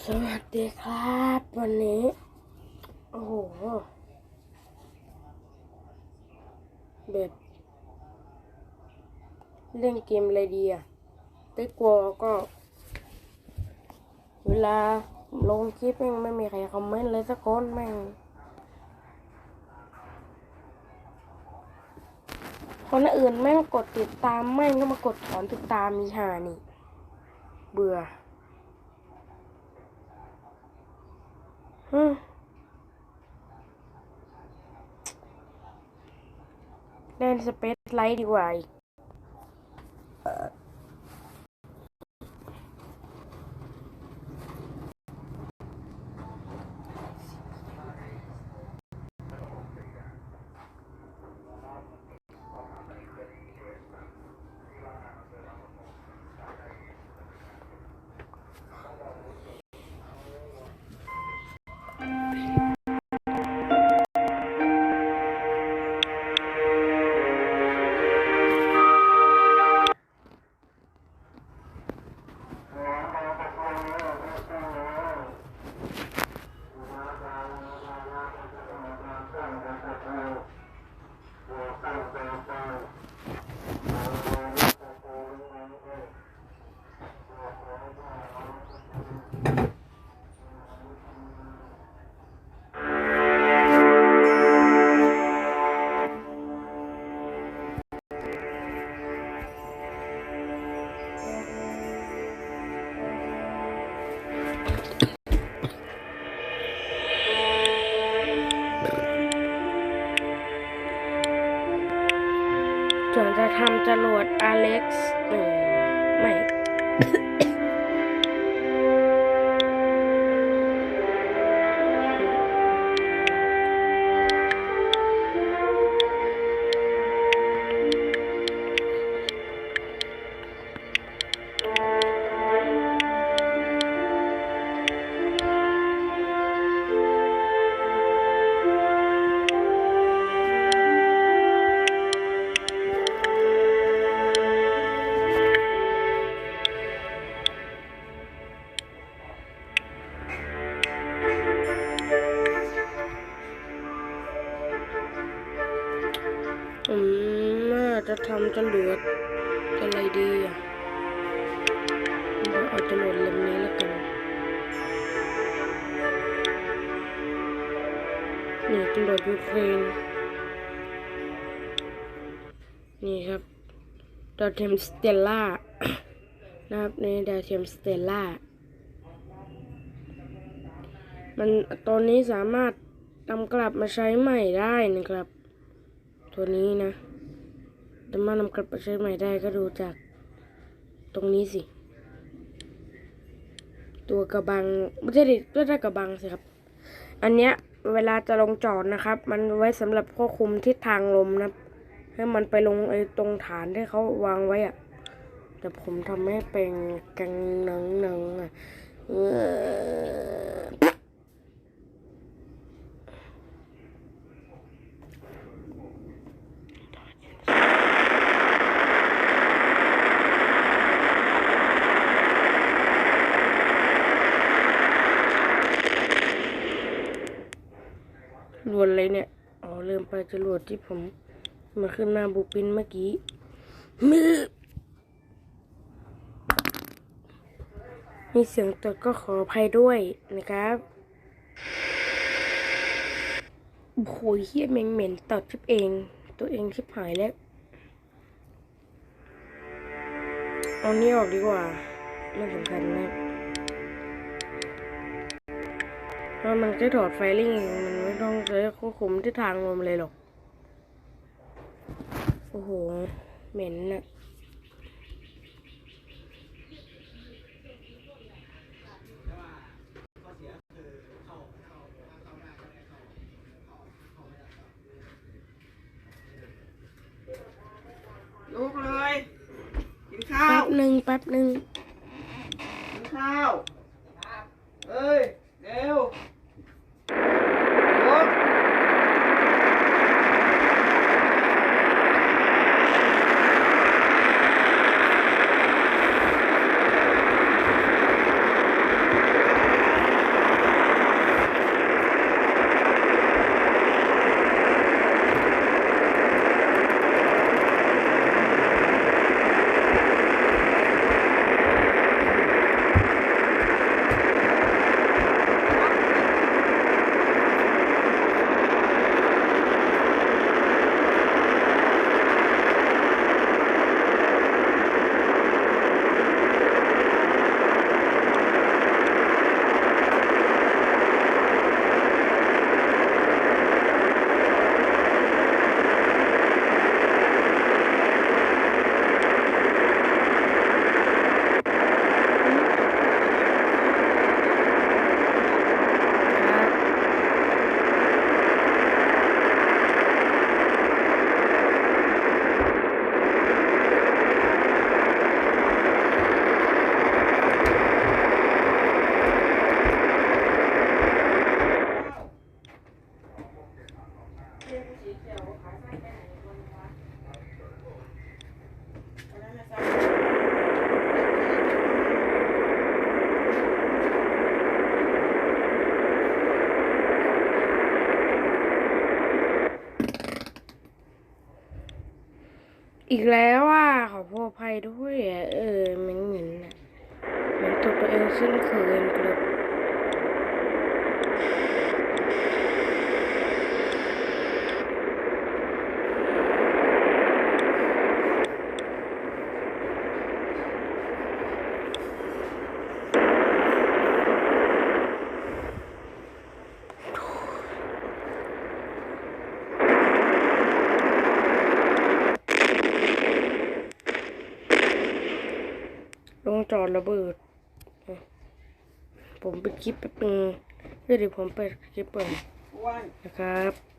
สวัสดีครับ วันนี้ โอ้โหแบบเล่นเกมอะไรดีอะได้กลัวก็ เวลาลงคลิปแม่งไม่มีใครคอมเมนต์เลยสักคนแม่งคนอื่นแม่งกดติดตามแม่งก็มากดถอนติดตามมีหานี่ เบื่อฮึ เล่นสเปซไลท์ดีกว่าอีก จรวดอเล็กซ์หนึ่ง รวดอะไรดีอะเอาจรวดลำนี้แล้วกันนี่จรวดยูเครนนี่ครับดาวเทียมสเตลล่านะครับในดาวเทียมสเตลล่ามันตอนนี้สามารถนำกลับมาใช้ใหม่ได้นะครับ ตัวนี้นะ สามารถนำกลับมาใช้ใหม่ได้ก็ดูจากตรงนี้สิ ตัวกระบังไม่ใช่ดิไม่ใช่กระบังสิครับ อันเนี้ยเวลาจะลงจอดนะครับ มันไว้สำหรับควบคุมทิศทางลมนะให้มันไปลงไอ้ตรงฐานที่เขาวางไว้อะแต่ผมทำให้เป็นกังหนังหนังๆอะเออ ร วดเลยเนี่ย อ๋อลืมไปจรวดที่ผมมาขึ้นหน้าบุปินเมื่อกี้มือมีเสียงตดก็ขออภัยด้วยนะครับโอ้โหเฮี้ยแมงเหม็นตดชิบเอง ตัวเองชิบหายแล้วเอานี่ออกดีกว่าไม่สำคัญนะ เพราะมันแค่ถอดไฟลิ่งเองมันไม่ต้องใช้ควบคุมที่ทางลมเลยหรอก โอ้โห เหม็นน่ะลุกเลยกินข้าแป๊วบหนึ่งแป๊บหนึ่งกินข้าว เอ้ย เร็วลุก อีกแล้วว่าขอโทษอภัยด้วยเออเหม็นเหม็นๆอะเหมือนตัวตัวเองซึ่งเขินครับ จอระเบิด ผมไปคลิปแป๊บนึงเดี๋ยวผมเปิดคลิปเปิดอ้วนนะครับ